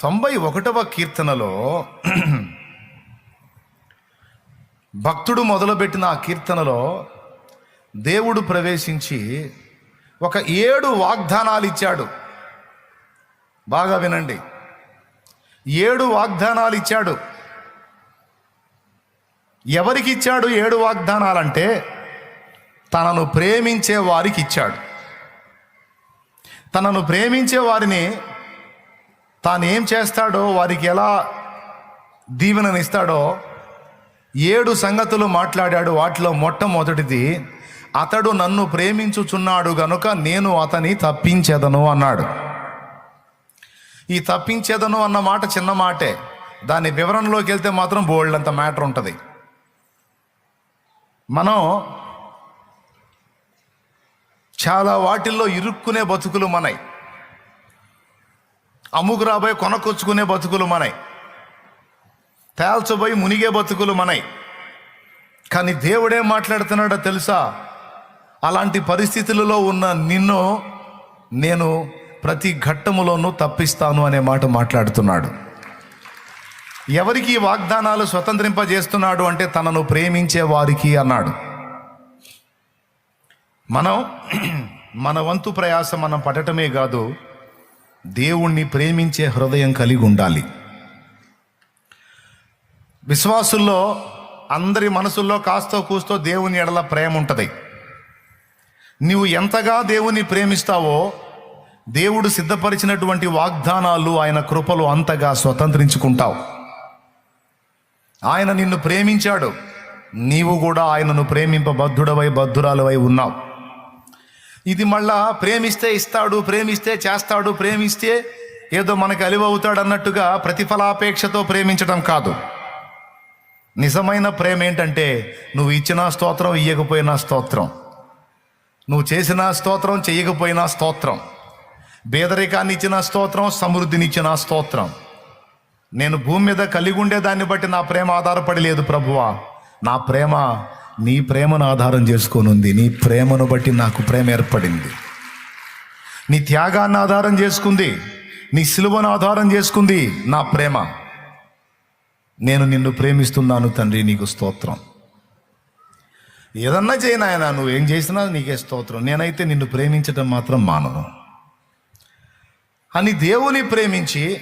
తొంభై ఒకటవ కీర్తనలో భక్తుడు మొదలుపెట్టిన ఆ కీర్తనలో దేవుడు ప్రవేశించి ఒక ఏడు వాగ్దానాలు ఇచ్చాడు. బాగా వినండి. ఏడు వాగ్దానాలు ఇచ్చాడు. ఎవరికి ఇచ్చాడు ఏడు వాగ్దానాలంటే తనను ప్రేమించే వారికి ఇచ్చాడు. తనను ప్రేమించే వారిని తాను ఏం చేస్తాడో వారికి ఎలా దీవెననిస్తాడో ఏడు సంగతులు మాట్లాడాడు వాటిలో మొట్టమొదటిది అతడు నన్ను ప్రేమించుచున్నాడు గనుక నేను అతని తప్పించేదను అన్నాడు. ఈ తప్పించేదను అన్న మాట చిన్న మాటే. దాని వివరణలోకి వెళ్తే మాత్రం బోల్డ్ అంత మ్యాటర్ ఉంటుంది. మనం చాలా వాటిల్లో ఇరుక్కునే బతుకులు మనై అమ్ముకు రాబోయే కొనకొచ్చుకునే బతుకులు మనై. తేల్చబోయి మునిగే బతుకులు మనై. కానీ దేవుడేం మాట్లాడుతున్నాడో తెలుసా? అలాంటి పరిస్థితులలో ఉన్న నిన్ను నేను ప్రతి ఘట్టములోనూ తప్పిస్తాను అనే మాట మాట్లాడుతున్నాడు. ఎవరికి వాగ్దానాలు స్వతంత్రింపజేస్తున్నాడు అంటే తనను ప్రేమించే వారికి అన్నాడు. మనం మన వంతు ప్రయాసం మనం పడటమే కాదు దేవుణ్ణి ప్రేమించే హృదయం కలిగి ఉండాలి. విశ్వాసుల్లో అందరి మనసుల్లో కాస్తో కూస్తో దేవుని ఎడల ప్రేమ ఉంటుంది. నీవు ఎంతగా దేవుని ప్రేమిస్తావో దేవుడు సిద్ధపరిచినటువంటి వాగ్దానాలు ఆయన కృపలు అంతగా స్వతంత్రించుకుంటావు. ఆయన నిన్ను ప్రేమించాడు. నీవు కూడా ఆయనను ప్రేమింప బద్ధుడవై బద్ధురాలవై ఉన్నావు. ఇది మళ్ళా ప్రేమిస్తే ఇస్తాడు ప్రేమిస్తే చేస్తాడు ప్రేమిస్తే ఏదో మనకు అలివవుతాడు అన్నట్టుగా ప్రతిఫలాపేక్షతో ప్రేమించడం కాదు. నిజమైన ప్రేమ ఏంటంటే నువ్వు ఇచ్చిన స్తోత్రం ఇయ్యకపోయినా స్తోత్రం. నువ్వు చేసిన స్తోత్రం చేయకపోయిన స్తోత్రం. పేదరికాన్ని ఇచ్చిన స్తోత్రం సమృద్ధినిచ్చిన స్తోత్రం. నేను భూమి మీద కలిగి ఉండే దాన్ని బట్టి నా ప్రేమ ఆధారపడి లేదు ప్రభువా. నా ప్రేమ నీ ప్రేమను ఆధారం చేసుకొనుంది. నీ ప్రేమను బట్టి నాకు ప్రేమ ఏర్పడింది. నీ త్యాగాన్ని ఆధారం చేసుకుంది. నీ సిలువను ఆధారం చేసుకుంది నా ప్రేమ. నేను నిన్ను ప్రేమిస్తున్నాను తండ్రి నీకు స్తోత్రం. ఏదన్నా చేయను ఆయన నువ్వు ఏం చేసినా నీకే స్తోత్రం. నేనైతే నిన్ను ప్రేమించటం మాత్రం మానను. అని దేవుని ప్రేమించి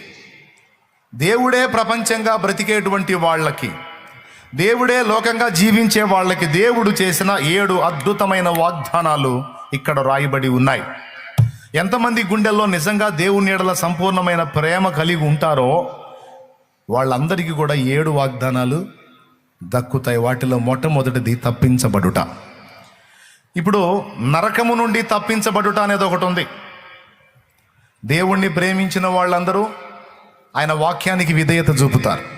దేవుడే ప్రపంచంగా బ్రతికేటువంటి వాళ్ళకి దేవుడే లోకంగా జీవించే వాళ్ళకి దేవుడు చేసిన ఏడు అద్భుతమైన వాగ్దానాలు ఇక్కడ రాయబడి ఉన్నాయి. ఎంతమంది గుండెల్లో నిజంగా దేవుని ఎడల సంపూర్ణమైన ప్రేమ కలిగి ఉంటారో వాళ్ళందరికీ కూడా ఏడు వాగ్దానాలు దక్కుతాయి. వాటిలో మొట్టమొదటిది తప్పించబడుట. ఇప్పుడు నరకము నుండి తప్పించబడుట అనేది ఒకటి ఉంది. దేవుణ్ణి ప్రేమించిన వాళ్ళందరూ ఆయన వాక్యానికి విధేయత చూపుతారు.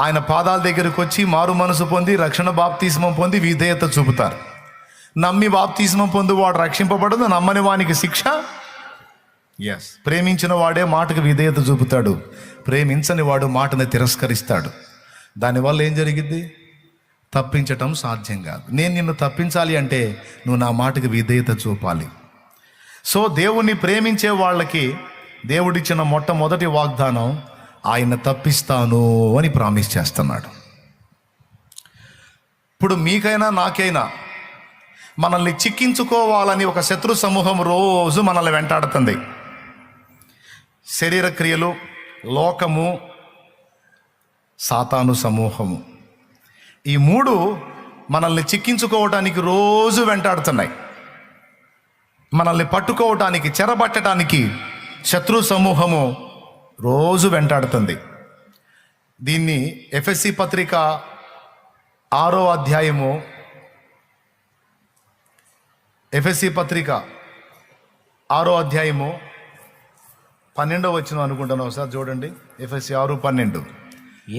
ఆయన పాదాల దగ్గరకు వచ్చి మారు మనసు పొంది రక్షణ బాప్తిస్మం పొంది విధేయత చూపుతారు. నమ్మి బాప్తిస్మం పొంది వాడు రక్షింపబడదు నమ్మని వానికి శిక్ష? ఎస్ ప్రేమించిన వాడే మాటకు విధేయత చూపుతాడు. ప్రేమించని వాడు మాటను తిరస్కరిస్తాడు. దానివల్ల ఏం జరిగింది తప్పించటం సాధ్యం కాదు. నేను నిన్ను తప్పించాలి అంటే నువ్వు నా మాటకు విధేయత చూపాలి. సో దేవుణ్ణి ప్రేమించే వాళ్ళకి దేవుడిచ్చిన మొట్టమొదటి వాగ్దానం ఆయన తప్పిస్తాను అని ప్రామిస్ చేస్తున్నాడు. ఇప్పుడు మీకైనా నాకైనా మనల్ని చిక్కించుకోవాలని ఒక శత్రు సమూహం రోజు మనల్ని వెంటాడుతుంది. శరీర క్రియలు లోకము సాతాను సమూహము. ఈ మూడు మనల్ని చిక్కించుకోవటానికి రోజు వెంటాడుతున్నాయి. మనల్ని పట్టుకోవటానికి చెరబట్టడానికి శత్రు సమూహము రోజు వెంటాడుతుంది. దీన్ని ఎఫ్ఎస్సి పత్రిక ఆరో అధ్యాయము ఎఫ్ఎస్సి పత్రిక ఆరో అధ్యాయము పన్నెండో వచ్చిన అనుకుంటాను ఒకసారి చూడండి. ఎఫ్ఎస్సి ఆరు పన్నెండు.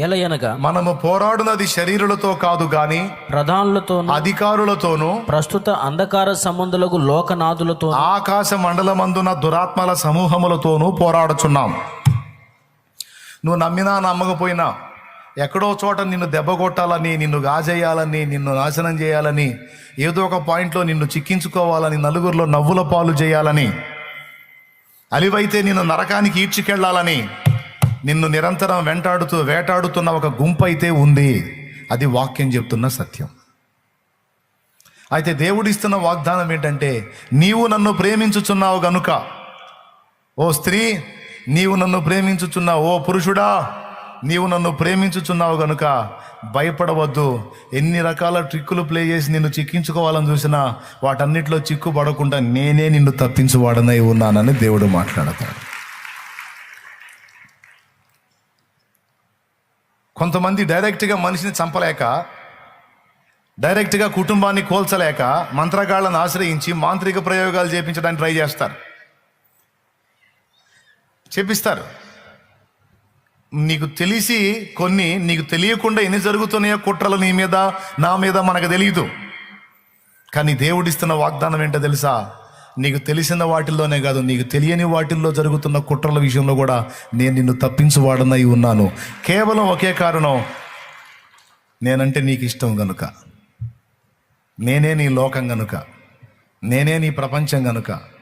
ఏలయనగా మనము పోరాడునది శరీరులతో కాదు గాని ప్రధానులతోనూ అధికారులతోనూ ప్రస్తుత అంధకార సంబంధులకు లోకనాథులతో ఆకాశ మండలమందున దురాత్మల సమూహములతోనూ పోరాడుచున్నాం. నువ్వు నమ్మినా నమ్మకపోయినా ఎక్కడో చోట నిన్ను దెబ్బ కొట్టాలని నిన్ను గాజేయాలని నిన్ను నాశనం చేయాలని ఏదో ఒక పాయింట్లో నిన్ను చిక్కించుకోవాలని నలుగురిలో నవ్వుల పాలు చేయాలని అలివైతే నిన్ను నరకానికి ఈడ్చికెళ్ళాలని నిన్ను నిరంతరం వెంటాడుతూ వేటాడుతున్న ఒక గుంపు అయితే ఉంది. అది వాక్యం చెప్తున్న సత్యం. అయితే దేవుడిస్తున్న వాగ్దానం ఏంటంటే నీవు నన్ను ప్రేమించుచున్నావు గనుక ఓ స్త్రీ నీవు నన్ను ప్రేమించుచున్నావు ఓ పురుషుడా. నీవు నన్ను ప్రేమించుచున్నావు గనుక భయపడవద్దు. ఎన్ని రకాల ట్రిక్కులు ప్లే చేసి నిన్ను చిక్కించుకోవాలని చూసినా వాటన్నిటిలో చిక్కుపడకుండా నేనే నిన్ను తప్పించువాడనై ఉన్నానని దేవుడు మాట్లాడతాడు. కొంతమంది డైరెక్ట్గా మనిషిని చంపలేక డైరెక్ట్గా కుటుంబాన్ని కోల్చలేక మంత్రగాళ్ళను ఆశ్రయించి మాంత్రిక ప్రయోగాలు చేపించడానికి ట్రై చేస్తారు. చేపిస్తారు నీకు తెలిసి కొన్ని నీకు తెలియకుండా ఎన్ని జరుగుతున్నాయో కుట్రలు నీ మీద నా మీద మనకు తెలియదు కానీ దేవుడిస్తున్న వాగ్దానం ఏంటో తెలుసా? నీకు తెలిసిన వాటిల్లోనే కాదు నీకు తెలియని వాటిల్లో జరుగుతున్న కుట్రల విషయంలో కూడా నేను నిన్ను తప్పించువాడనై ఉన్నాను. కేవలం ఒకే కారణం నేనంటే నీకు ఇష్టం గనుక. నేనే నీ లోకం గనుక. నేనే నీ ప్రపంచం గనుక.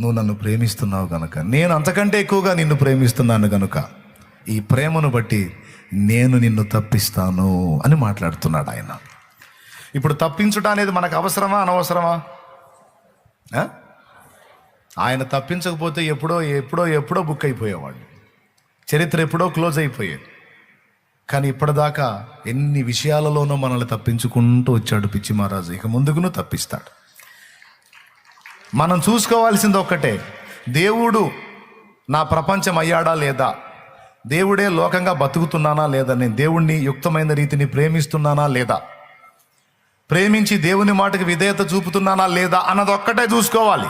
నువ్వు నన్ను ప్రేమిస్తున్నావు గనుక. నేను అంతకంటే ఎక్కువగా నిన్ను ప్రేమిస్తున్నాను గనుక. ఈ ప్రేమను బట్టి నేను నిన్ను తప్పిస్తాను అని మాట్లాడుతున్నాడు ఆయన. ఇప్పుడు తప్పించుట అనేది మనకు అవసరమా అనవసరమా? ఆయన తప్పించకపోతే ఎప్పుడో ఎప్పుడో ఎప్పుడో బుక్ అయిపోయేవాడు. చరిత్ర ఎప్పుడో క్లోజ్ అయిపోయేది. కానీ ఇప్పటిదాకా ఎన్ని విషయాలలోనూ మనల్ని తప్పించుకుంటూ వచ్చాడు పిచ్చి మహారాజు ఇక ముందుకును తప్పిస్తాడు. మనం చూసుకోవాల్సింది ఒక్కటే. దేవుడు నా ప్రపంచం అయ్యాడా లేదా? దేవుడే లోకంగా బతుకుతున్నానా లేదా? నేను దేవుణ్ణి యుక్తమైన రీతిని ప్రేమిస్తున్నానా లేదా? ప్రేమించి దేవుని మాటకి విధేయత చూపుతున్నానా లేదా అన్నది ఒక్కటే చూసుకోవాలి.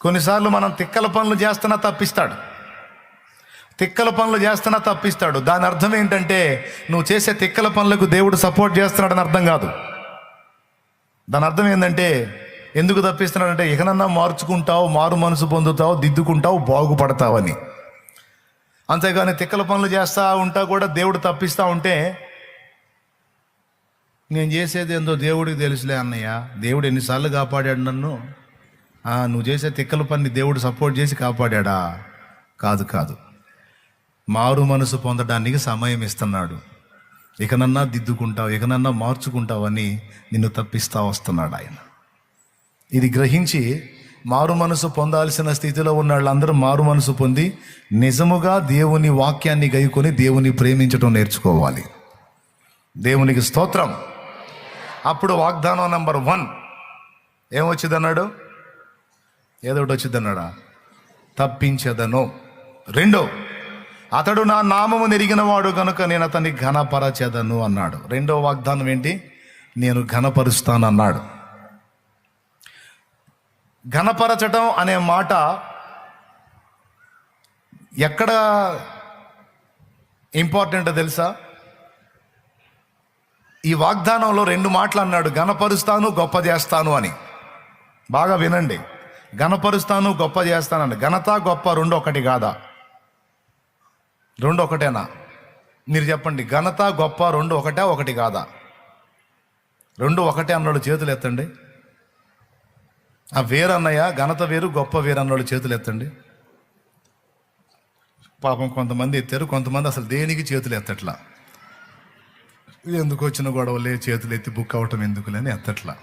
కొన్నిసార్లు మనం తిక్కల పనులు చేస్తున్నా తప్పిస్తాడు. తిక్కల పనులు చేస్తున్నా తప్పిస్తాడు. దాని అర్థం ఏంటంటే నువ్వు చేసే తిక్కల పనులకు దేవుడు సపోర్ట్ చేస్తున్నాడని అర్థం కాదు. దాని అర్థం ఏంటంటే ఎందుకు తప్పిస్తున్నాడంటే ఇకనన్నా మార్చుకుంటావు మారు మనసు పొందుతావు దిద్దుకుంటావు బాగుపడతావని. అంతేగాని తిక్కల పనులు చేస్తూ ఉంటా కూడా దేవుడు తప్పిస్తా ఉంటే నేను చేసేది ఏందో దేవుడికి తెలుసులే అన్నయ్య. దేవుడు ఎన్నిసార్లు కాపాడాడు నన్ను? నువ్వు చేసే తిక్కల పని దేవుడు సపోర్ట్ చేసి కాపాడాడా? కాదు కాదు. మారు మనసు పొందడానికి సమయం ఇస్తున్నాడు. ఇకనన్నా దిద్దుకుంటావు ఇకనన్నా మార్చుకుంటావని నిన్ను తప్పిస్తా వస్తున్నాడు ఆయన. ఇది గ్రహించి మారు మనసు పొందాల్సిన స్థితిలో ఉన్న వాళ్ళందరూ మారు మనసు పొంది నిజముగా దేవుని వాక్యాన్ని గైకొని దేవుని ప్రేమించడం నేర్చుకోవాలి. దేవునికి స్తోత్రం. అప్పుడు వాగ్దానం నంబర్ వన్. ఏమొచ్చిందన్నాడు? ఏదో ఒకటి వచ్చిందన్నాడా తప్పించదను. రెండో. అతడు నా నామము నెరిగినవాడు కనుక నేను అతన్ని ఘనపరచెదను అన్నాడు. రెండో వాగ్దానం ఏంటి? నేను ఘనపరుస్తాను అన్నాడు ఘనపరచటం అనే మాట ఎక్కడ ఇంపార్టెంట్ తెలుసా? ఈ వాగ్దానంలో రెండు మాటలు అన్నాడు. ఘనపరుస్తాను గొప్ప చేస్తాను అని. బాగా వినండి. ఘనపరుస్తాను గొప్ప చేస్తానండి ఘనత గొప్ప రెండు ఒకటి కాదా? రెండు ఒకటేనా? మీరు చెప్పండి ఘనత గొప్ప రెండు ఒకటే ఒకటి కాదా? రెండు ఒకటే అన్నాడు చేతులు ఎత్తండి. ఆ వేరన్నయ్య ఘనత వేరు గొప్ప వేరు అన్నాడు చేతులు ఎత్తండి. పాపం కొంతమంది ఎత్తారు కొంతమంది అసలు దేనికి చేతులు ఎత్తట్లా? ఎందుకు వచ్చిన గొడవలే చేతులు ఎత్తి బుక్ అవటం ఎందుకులేని ఎత్తట్లా?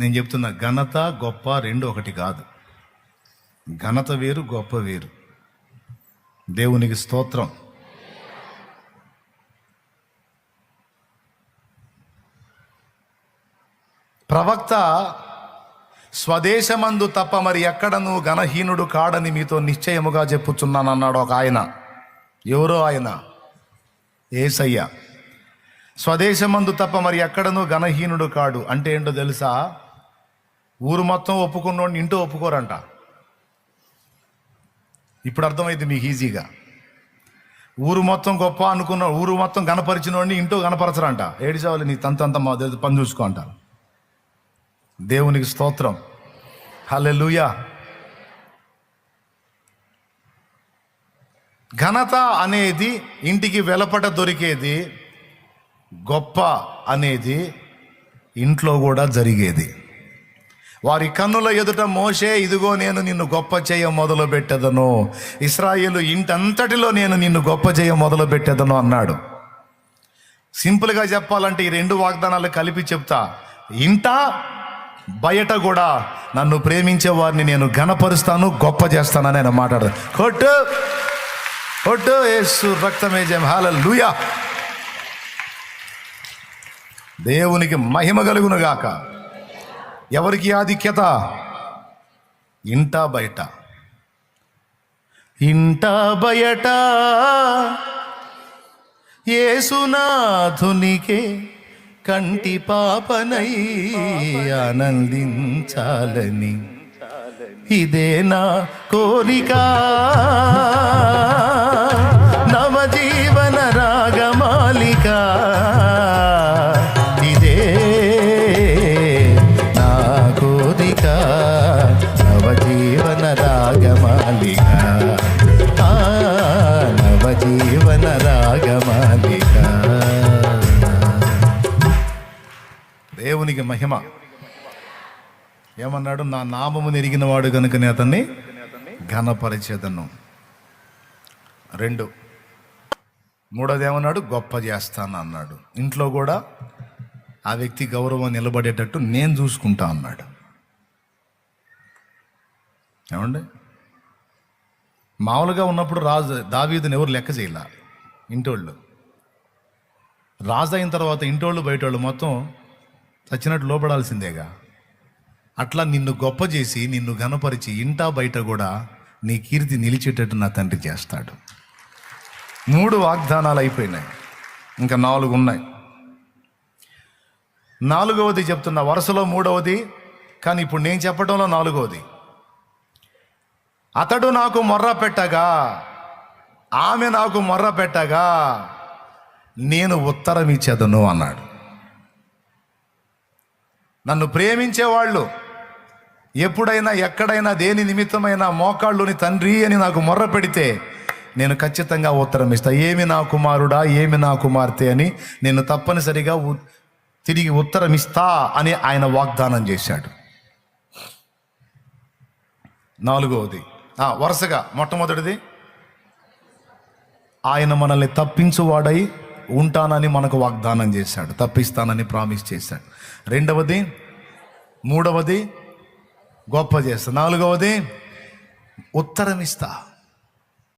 నేను చెప్తున్నా ఘనత గొప్ప రెండు ఒకటి కాదు. ఘనత వేరు గొప్ప వేరు. దేవునికి స్తోత్రం. ప్రవక్త స్వదేశమందు తప్ప మరి ఎక్కడను ఘనహీనుడు కాడని మీతో నిశ్చయముగా చెప్పుచున్నానన్నాడు ఒక ఆయన. ఎవరో ఆయన? ఏసయ్య. స్వదేశమందు తప్ప మరి ఎక్కడను ఘనహీనుడు కాడు. అంటే ఏంటో తెలుసా? ఊరు మొత్తం ఒప్పుకున్నోడిని ఇంటూ ఒప్పుకోరంట. ఇప్పుడు అర్థమైంది మీకు ఈజీగా. ఊరు మొత్తం గొప్ప అనుకున్న ఊరు మొత్తం గణపరిచిన వాడిని ఇంటో గణపరచరంట. ఏడిసేవాళ్ళు నీ తంతంత మా దగ్గర పని చూసుకో అంటారు. దేవునికి స్తోత్రం. హల్లెలూయా. ఘనత అనేది ఇంటికి వెలపట దొరికేది గొప్ప అనేది ఇంట్లో కూడా జరిగేది. వారి కన్నుల ఎదుట మోసే ఇదిగో నేను నిన్ను గొప్ప చేయ మొదలు పెట్టెదను ఇస్రాయేలు ఇంటంతటిలో నేను నిన్ను గొప్ప చేయ మొదలు పెట్టెదను అన్నాడు. సింపుల్గా చెప్పాలంటే ఈ రెండు వాగ్దానాలు కలిపి చెప్తా. ఇంట బయట కూడా నన్ను ప్రేమించే వారిని నేను ఘనపరుస్తాను గొప్ప చేస్తానని ఆయన మాట్లాడు కొట్టు! కొట్టు! ఏసు రక్తమేజం హాలల్ లూయా దేవునికి మహిమ కలుగునుగాక. గాక ఎవరికి ఆధిక్యత? ఇంట బయట. ఇంట బయట ఏసునాథునికే కంటి పాపనై ఆనందించాలని. ఇదే నా కోరిక. దేవునికి మహిమ. ఏమన్నాడు? నా నామము నెరిగిన వాడు కనుక నేతన్ని అతన్ని ఘనపరిచేదను. రెండు. మూడోది ఏమన్నాడు? గొప్ప చేస్తాను అన్నాడు. ఇంట్లో కూడా ఆ వ్యక్తి గౌరవం నిలబడేటట్టు నేను చూసుకుంటా అన్నాడు. ఏమండి? మామూలుగా ఉన్నప్పుడు రాజు దావీదుని ఎవరు లెక్క చేయాల? ఇంటోళ్ళు. రాజు అయిన తర్వాత ఇంటోళ్ళు బయటోళ్ళు మొత్తం చచ్చినట్టు లోపడాల్సిందేగా అట్లా నిన్ను గొప్ప చేసి నిన్ను ఘనపరిచి ఇంటా బయట కూడా నీ కీర్తి నిలిచేటట్టు నా తండ్రి చేస్తాడు. మూడు వాగ్దానాలు అయిపోయినాయి. ఇంకా నాలుగు ఉన్నాయి. నాలుగవది చెప్తున్న వరుసలో మూడవది కానీ ఇప్పుడు నేను చెప్పడంలో నాలుగవది. అతడు నాకు మొర్ర పెట్టగా ఆమె నాకు మొర్ర పెట్టగా నేను ఉత్తరం ఇచ్చేదను అన్నాడు. నన్ను ప్రేమించేవాళ్ళు. ఎప్పుడైనా ఎక్కడైనా దేని నిమిత్తమైన మోకాళ్ళుని తండ్రి అని నాకు మొర్ర పెడితే నేను ఖచ్చితంగా ఉత్తరం ఇస్తా. ఏమి నా కుమారుడా ఏమి నా కుమార్తె అని నేను తప్పనిసరిగా తిరిగి ఉత్తరం ఇస్తా అని ఆయన వాగ్దానం చేశాడు. నాలుగవది. వరుసగా మొట్టమొదటిది. ఆయన మనల్ని తప్పించువాడై ఉంటానని మనకు వాగ్దానం చేశాడు తప్పిస్తానని ప్రామిస్ చేశాడు. రెండవది మూడవది గొప్ప చేస్తా. నాలుగవది ఉత్తరం ఇస్తా